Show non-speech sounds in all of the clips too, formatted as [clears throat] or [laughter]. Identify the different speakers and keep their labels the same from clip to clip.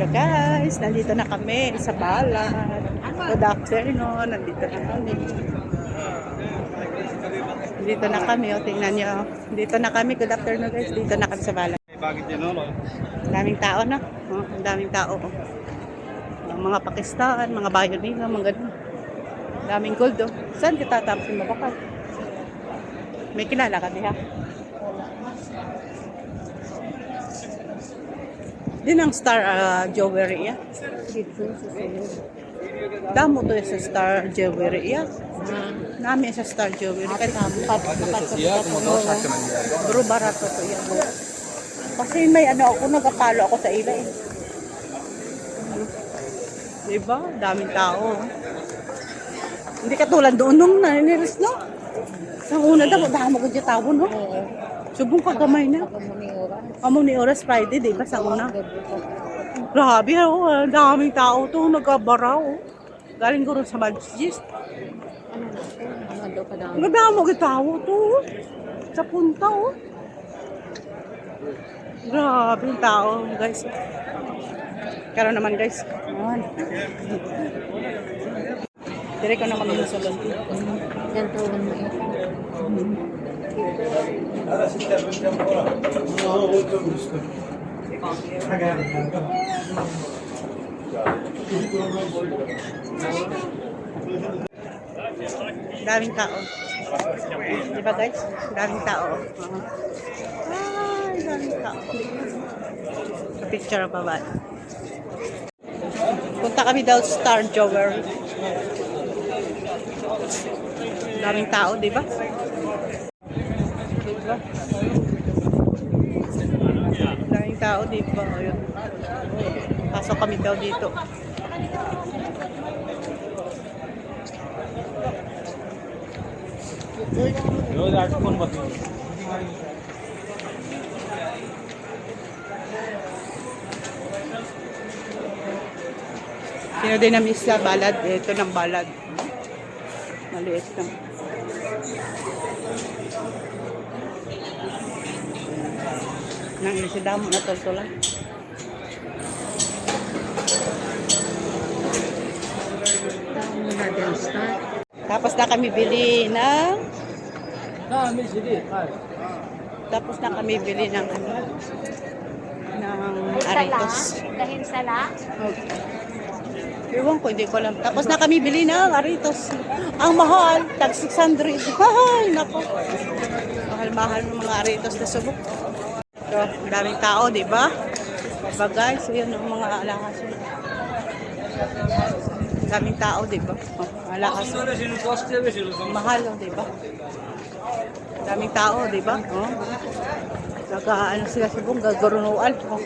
Speaker 1: Hello guys, nandito na kami sa Balat. Good afternoon, nandito na kami. Dito na kami, o tingnan nyo. Dito na kami, good afternoon guys. Dito na kami sa Balat. Ang daming tao na. Oh, ang daming tao. Oh. Ang mga Pakistan, mga bayo nila, mga ganun. Daming gold oh. Saan kita tapos yung mabakal? May kilala ka diha? Din ang star ah, jewelry ya. Dito sa sulod. Damo to sa star jewelry ya. Nami sa star jewelry. Bro, barato to yan. Kasi may ano ako, nagapalo ako sa ila eh. Diba? Daming tao. Hindi katulad doon nung naniniris, no? Sa una daw, damo ko dyan tao, no? Subong ka kamay na. Amo ni Oras Friday, di ba? Sa una. Grabe, oh, ang daming tao to, nagabara, oh. Galing ko rin sa masjid. Ang damo ko tao to. oh. Sa punta, oh. Grabe yung tao, guys. Karon naman, guys. Ayan. Dire ko na kami sa salon.
Speaker 2: Yan taon mo eh.
Speaker 1: Daming tao. Di ba, guys? Daming tao. Ay, daming tao. Sa picture pa ba? Punta kami daw sa Star Jewelry. Daming tao, di ba? ba? Daming tao dito oh, ba ngayon? Pasok kami daw dito.
Speaker 3: Yo, that's one button.
Speaker 1: Sino din ang isla balad? Ito ng balad. Maliit lang. Nang lisidamo na
Speaker 2: tultula.
Speaker 1: Tapos na kami bili ng Tapos na kami bili ng ano ng aritos.
Speaker 2: Dahil sa la? Okay.
Speaker 1: Ewan ko, hindi ko alam. Tapos na kami bili ng aritos. Ang mahal, tag 600. Mahal, [laughs] nako. Mahal-mahal ng mga aritos na subok. So, daming tao, di ba? Diba guys, yun ang mga alahas. Ang daming tao, di ba? Oh, alahas. Ang mahal, oh, di ba? Daming tao, di ba? Oh. Naka, ano sila subong, gagarunual. Oh.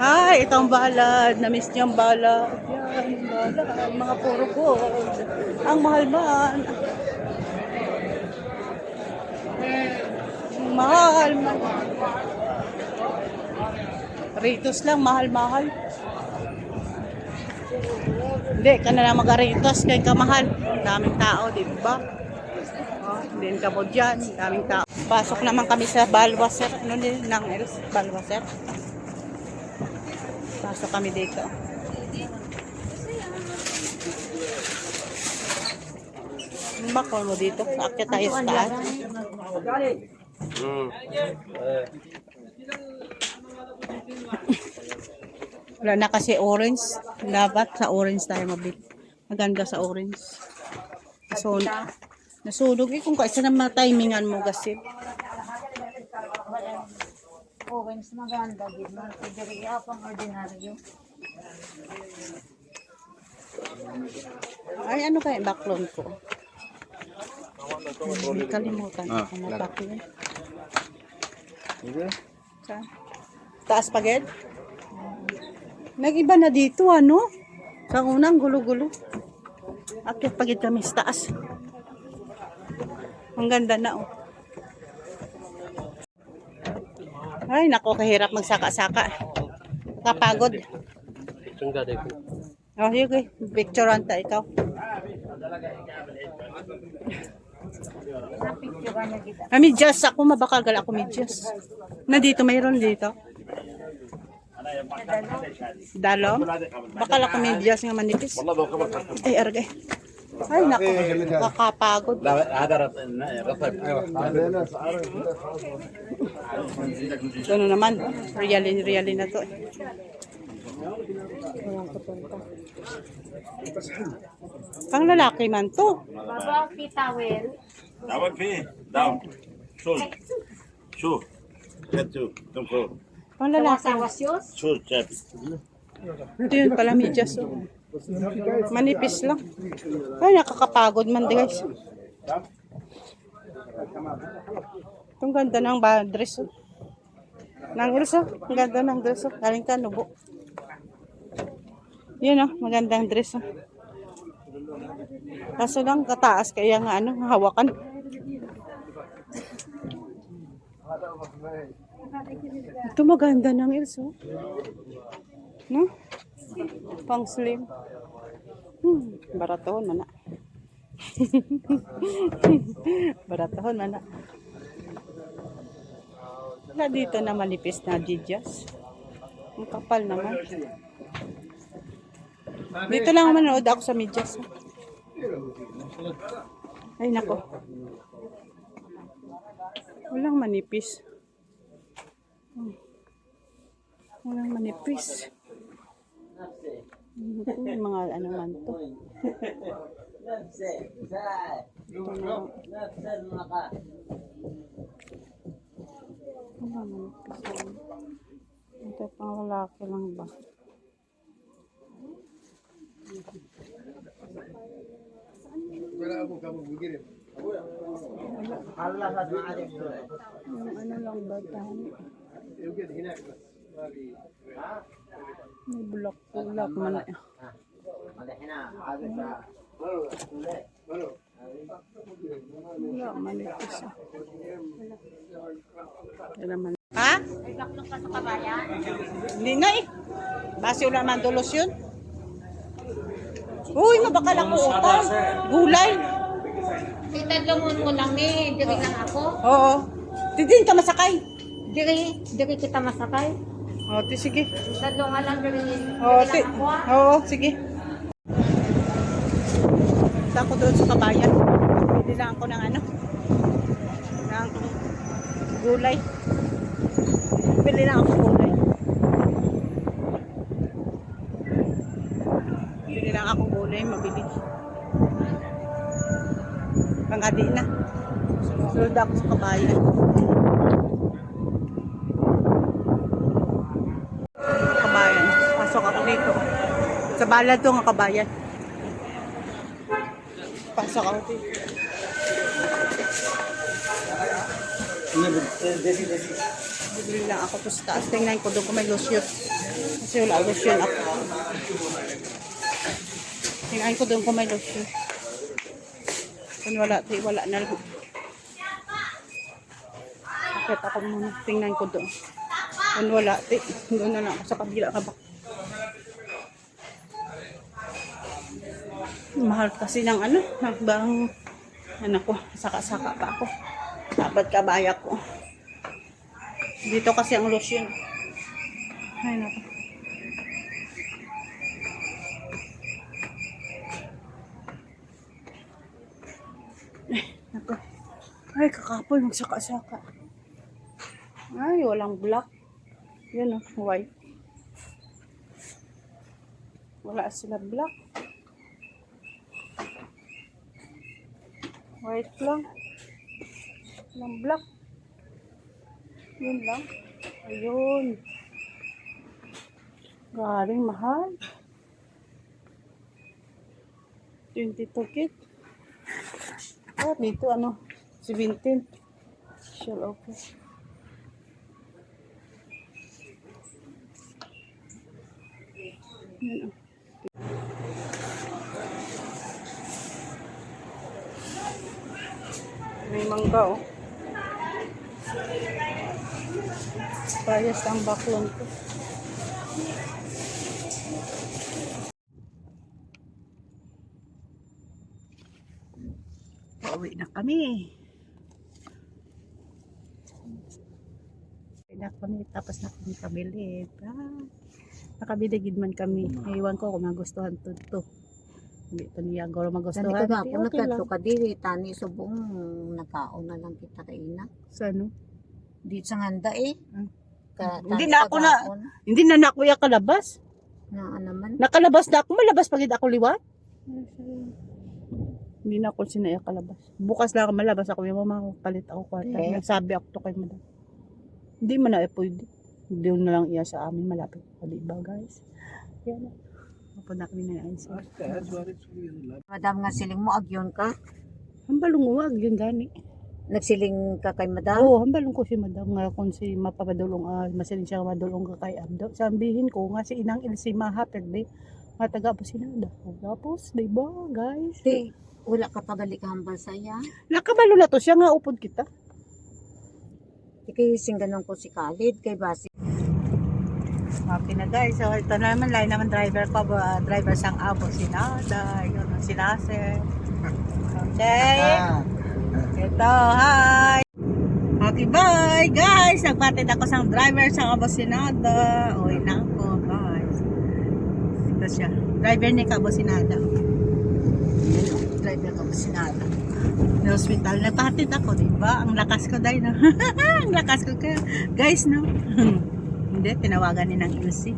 Speaker 1: Ay, ito ang balad. Na-miss niyo ang balad. Yan, balad. Mga puro gold. Ang mahal man. Ang Mahal man. Ritos lang, mahal-mahal. Hindi, ka na lang mag-aritos kay kamahal. Daming tao, di ba? Oh, din ka mo dyan, daming tao. Pasok naman kami sa Balwaser. Ano din, ng Els, Balwaser. Pasok kami dito. Ano ba mo dito? Akit tayo sa taas. Wala na kasi orange. Dapat sa orange tayo mabili. Maganda sa orange. So, nasunog eh kung kaisa na matimingan mo kasi.
Speaker 2: Orange maganda din. Pwede pang ordinaryo.
Speaker 1: Ay, ano kaya backloan ko? Hindi kalimutan ko
Speaker 3: Ah,
Speaker 1: na
Speaker 3: claro.
Speaker 1: Backloan. Saan? Taas pa, Ged? Nag-iba na dito, ano? Sa unang gulo-gulo. Akyat pagit kami sa taas. Ang ganda na, oh. Ay, nako, kahirap magsaka-saka. Kapagod. Oh, sige. Picturean ta ikaw. Ah, Ami just ako mabakagal ako mi just. Na dito mayroon dito. Dalom. Bakal ako may just nga manipis. Ay argay. Ay nako, kakapagod. Ano naman, realin realin na to. Walang. Pang lalaki man to.
Speaker 2: Baba, kitawel.
Speaker 4: Downward fee. Down. Shoot. Shoot. Get you. Don't
Speaker 1: go. Ang
Speaker 2: lalaki.
Speaker 4: Shoot, chef.
Speaker 1: Ito yun pala, medyas. Oh. Manipis lang. Ay, nakakapagod man di guys. Itong ganda ng ba, dress. Nang dress, oh. Ang ganda ng dress. Oh. Galing ka, nubo. Yun, oh. Magandang dress. Oh. Kaso lang, kataas kaya nga ano, hawakan. Ito maganda ng Ilsa. oh. No? Pang slim. Hmm, baratohon mana. [laughs] baratohon mana. Wala dito na manipis na didyas. Ang kapal naman. Dito lang manood ako sa medyas. Ay nako. Walang manipis. Walang manipis. Yung mga ano man to. Wala manipis. Ito pang lalaki lang ba? Yung ano lang ba dami? May bulak-bulak man. eh. Wala man ito siya. Wala naman. Ha?
Speaker 2: Ay, baklong ka sa kabayan.
Speaker 1: Hindi na eh. Base wala man dolos yun. Uy, mabakal ako utang. Gulay.
Speaker 2: Itadlungon mo lang eh. Diri lang ako.
Speaker 1: Oo. Di din ka masakay.
Speaker 2: Diri, diri kita masakay.
Speaker 1: Oo, ti sige.
Speaker 2: Itadlungan lang diri.
Speaker 1: Oo, ti.
Speaker 2: ah.
Speaker 1: Oo, sige. Punta ako doon sa kabayan. Bili lang ako ng ano. Ng gulay. Bili lang ako gulay. Bili lang ako gulay, mabili. Pangadi na. Sunod ako sa kabayan. kabayan. Pasok ako dito. Sa balad to nga kabayan. Pasok ako dito. Bibili lang ako to sa taas. Tingnan ko doon kung may lotion. Kasi wala lotion ako. Tingnan ko doon kung may lotion. Kung wala, di wala na lang. Bakit ako muna. Tingnan ko doon. Kung wala, di, doon na lang ako sa kabila ka ba. Mahal kasi ng ano, nagbang ano ko, saka-saka pa ako. Dapat kabaya ko. Dito kasi ang lotion. Ay, nako. Ay, kakapoy, magsaka-saka. Ay, walang black. Yan oh, white. Wala sila black. White lang. Walang black. Yun lang. Ayun. Galing mahal. 22 kit. Ah, dito ano? 17. Sure, okay. Yan oh. May mangga oh. Parehas ang baklon ko. Pauwi na kami. Na kami tapos na kami kabili. Ah, nakabili gid man kami. Iwan ko kung magustuhan to to. Hindi to niya goro
Speaker 2: Tani
Speaker 1: magustuhan.
Speaker 2: ka
Speaker 1: Di,
Speaker 2: gapo,
Speaker 1: okay
Speaker 2: nagkadto
Speaker 1: lang.
Speaker 2: ka diri, tani subong nakaon na lang kita kaina.
Speaker 1: Sa ano?
Speaker 2: Di sa handa eh.
Speaker 1: Hmm.
Speaker 2: Ka,
Speaker 1: Hindi na ako na-. Hindi na na kuya kalabas.
Speaker 2: Na naman.
Speaker 1: Nakalabas na ako, malabas pag hindi ako liwat. Hindi na ako sinaya kalabas. Bukas lang ako malabas ako, yung mama palit ako kwarta.
Speaker 2: Okay.
Speaker 1: Nagsabi ako to kay madam. Hindi man na eh, pwede. Hindi na lang iya sa amin malapit. O diba guys? Yan na. Mapunta kami na yan.
Speaker 2: Madam nga siling mo agyon ka.
Speaker 1: Hambalong uwag, yun gani.
Speaker 2: Nagsiling ka kay madam.
Speaker 1: Oo, hambalong ko si madam nga kung si mapapadulong, ah, masaling siya madulong ka kay Abdo. Sabihin ko nga si Inang Ilsi mahapit di. Mataga po sinada. Tapos, diba guys?
Speaker 2: Di, wala ka pagali ka hambal saya.
Speaker 1: Nakabalo na to siya nga upod kita.
Speaker 2: Kay singganon ko si Khalid kay Basi.
Speaker 1: Okay na guys, so ito na naman, line naman driver ko, uh, driver sang abo, si Nada, yun, si Nase. Okay, ito, hi! Okay, bye guys! Nagpatid ako sang driver sang abo, si Nada. Uy na ako, guys. Ito siya, driver ni Kabo si Nada. Yan, oh, driver ko si Nada. Sa hospital, nagpatid ako, di ba? Ang lakas ko dahil, no? [laughs] Ang lakas ko kaya. Guys, no? [clears throat] Hindi, tinawagan ni ng Ilse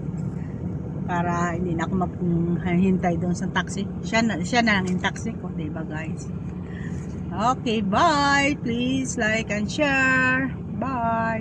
Speaker 1: para hindi na ako maghintay doon sa taxi. Siya na, siya na lang yung taxi ko, di ba guys? Okay, bye! Please like and share. Bye!